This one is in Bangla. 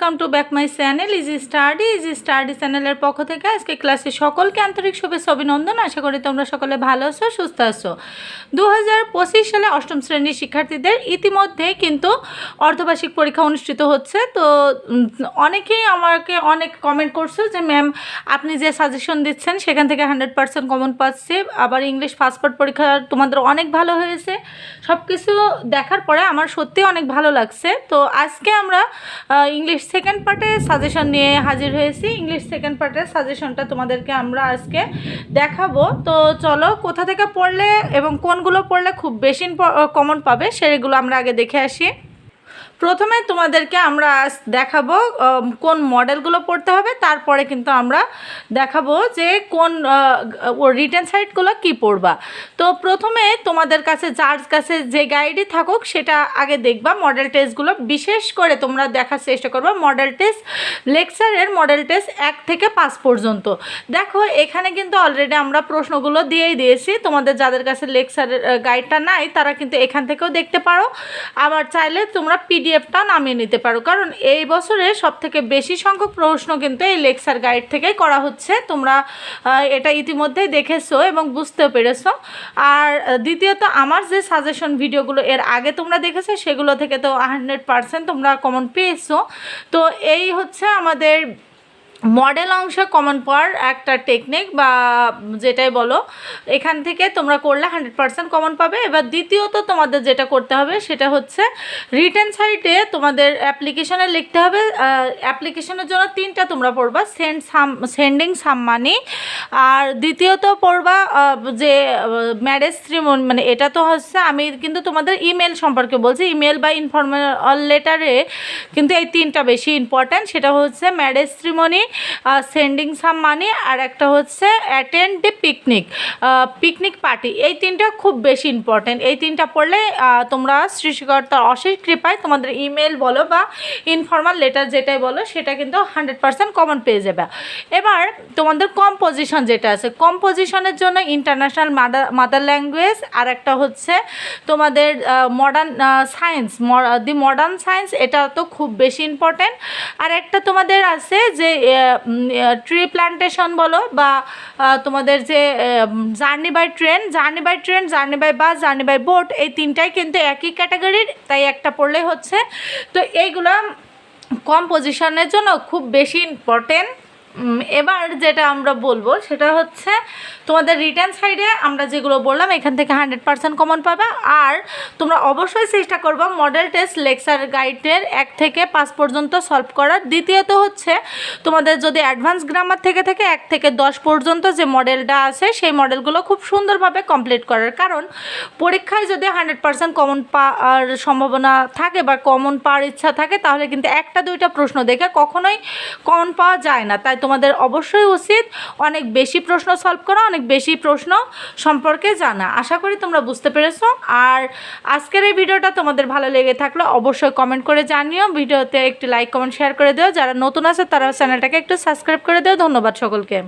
Welcome to back my channel easy study easy study চ্যানেলের পক্ষ থেকে আজকে ক্লাসে সকলকে আন্তরিক শুভেচ্ছা, অভিনন্দন। আশা করি তোমরা সকলে ভালো আছো, সুস্থ আছো। দু হাজার পঁচিশ সালে অষ্টম শ্রেণির শিক্ষার্থীদের ইতিমধ্যে কিন্তু অর্ধবার্ষিক পরীক্ষা অনুষ্ঠিত হচ্ছে। তো অনেকেই আমাকে অনেক কমেন্ট করছ যে ম্যাম আপনি যে সাজেশন দিচ্ছেন, সেখান থেকে হান্ড্রেড পার্সেন্ট কমন পাচ্ছে। আবার ইংলিশ পাসপোর্ট পরীক্ষা তোমাদের অনেক ভালো হয়েছে। সব কিছু দেখার পরে আমার সত্যি অনেক ভালো লাগছে। তো, আজকে আমরা ইংলিশ সেকেন্ড পার্টে সাজেশন নিয়ে হাজির হয়েছি। ইংলিশ সেকেন্ড পার্টের সাজেশনটা তোমাদেরকে আমরা আজকে দেখাবো। তো চলো, কোথা থেকে পড়লে এবং কোনগুলো পড়লে খুব বেশি কমন পাবে, সেগুলো আমরা আগে দেখে আসি। প্রথমে তোমাদেরকে আমরা দেখাবো কোন মডেলগুলো পড়তে হবে, তারপরে কিন্তু আমরা দেখাবো যে কোন রিটার্ন সাইটগুলো কি পড়বা। তো প্রথমে তোমাদের কাছে, যার কাছে যে গাইডই থাকুক, সেটা আগে দেখবা, মডেল টেস্টগুলো। বিশেষ করে তোমরা দেখার চেষ্টা করবা, মডেল টেস্ট লেকচারের মডেল টেস্ট এক থেকে পাঁচ পর্যন্ত। দেখো, এখানে কিন্তু অলরেডি আমরা প্রশ্নগুলো দিয়েই দিয়েছি। তোমাদের যাদের কাছে লেকচারের গাইডটা নাই, তারা কিন্তু এখান থেকেও দেখতে পারো। আবার চাইলে তোমরা পিডিএফটা নামিয়ে নিতে পারো। কারণ এই বছরে সব থেকে বেশি সংখ্যক প্রশ্ন কিন্তু এই লেকচার গাইড থেকেই করা হচ্ছে। তোমরা এটা ইতিমধ্যেই দেখেছ এবং বুঝতেও পেরেছ। আর দ্বিতীয়ত, আমার যে সাজেশন ভিডিওগুলো এর আগে তোমরা দেখেছ, সেগুলো থেকে তো হান্ড্রেড পারসেন্ট তোমরা কমন পেয়েছ। তো এই হচ্ছে আমাদের মডেল অংশ কমন পাওয়ার একটা টেকনিক বা যেটাই বলো, এখান থেকে তোমরা করলে হান্ড্রেড পার্সেন্ট কমন পাবে। এবার দ্বিতীয়ত তোমাদের যেটা করতে হবে, সেটা হচ্ছে রিটার্ন সাইটে তোমাদের অ্যাপ্লিকেশনে লিখতে হবে। অ্যাপ্লিকেশনের জন্য তিনটা তোমরা পড়বা সেন্ড সাম সেন্ডিং সাম মানি আর দ্বিতীয়ত পড়বা যে ম্যারেজ মানে এটা তো হচ্ছে আমি কিন্তু তোমাদের ইমেল সম্পর্কে বলছি ইমেল বা ইনফর্মাল লেটারে কিন্তু এই তিনটা বেশি ইম্পর্ট্যান্ট সেটা হচ্ছে ম্যারেজ শ্রীমণি সেন্ডিং সাম মানি আর একটা হচ্ছে attend the picnic picnic party এই তিনটা খুব বেশি ইম্পর্ট্যান্ট এই তিনটা পড়লে তোমরা সৃষ্টিকর্তার অশেষ কৃপায় তোমাদের ইমেল বলো বা ইনফর্মাল লেটার যেটাই বলো, সেটা কিন্তু হান্ড্রেড পার্সেন্ট কমন পেয়ে যাবে। এবার তোমাদের কম্পোজিশন যেটা আছে কম্পোজিশনের জন্য ইন্টারন্যাশনাল মাদার মাদার ল্যাঙ্গুয়েজ আর একটা হচ্ছে তোমাদের modern science the modern science এটা তো খুব বেশি ইম্পর্ট্যান্ট আর একটা তোমাদের আছে যে ট্রি প্ল্যান্টেশন বলো বা তোমাদের যে journey by train journey by train journey by bus journey by boat এই তিনটাই কিন্তু একই ক্যাটাগরির তাই একটা পড়লেই হচ্ছে। তো এইগুলো কম পজিশনের জন্য খুব বেশি ইম্পর্টেন্ট এবার যেটা আমরা বলব, সেটা হচ্ছে তোমাদের রিটার্ন সাইডে আমরা যেগুলো বললাম, এখান থেকে হান্ড্রেড পার্সেন্ট কমন পাবে। আর তোমরা অবশ্যই চেষ্টা করবে মডেল টেস্ট লেকচার গাইডের এক থেকে পাঁচ পর্যন্ত সলভ করার। দ্বিতীয়ত হচ্ছে, তোমাদের যদি অ্যাডভান্স গ্রামার থেকে থেকে এক থেকে দশ পর্যন্ত যে মডেলটা আছে, সেই মডেলগুলো খুব সুন্দরভাবে কমপ্লিট করার। কারণ পরীক্ষায় যদি হান্ড্রেড পার্সেন্ট কমন পাওয়ার সম্ভাবনা থাকে বা কমন পাওয়ার ইচ্ছা থাকে, তাহলে কিন্তু একটা দুইটা প্রশ্ন দেখে কখনোই কমন পাওয়া যায় না। তাই তোমাদের অবশ্যই উচিত অনেক বেশি প্রশ্ন সলভ করা, অনেক বেশি প্রশ্ন সম্পর্কে জানা। আশা করি তোমরা বুঝতে পেরেছ। আর আজকের এই ভিডিওটা তোমাদের ভালো লেগে থাকলে অবশ্যই কমেন্ট করে জানিও। ভিডিওতে একটি লাইক কমেন্ট শেয়ার করে দিও। যারা নতুন আছে তারা চ্যানেলটাকে একটু সাবস্ক্রাইব করে দিও। ধন্যবাদ সকলকে।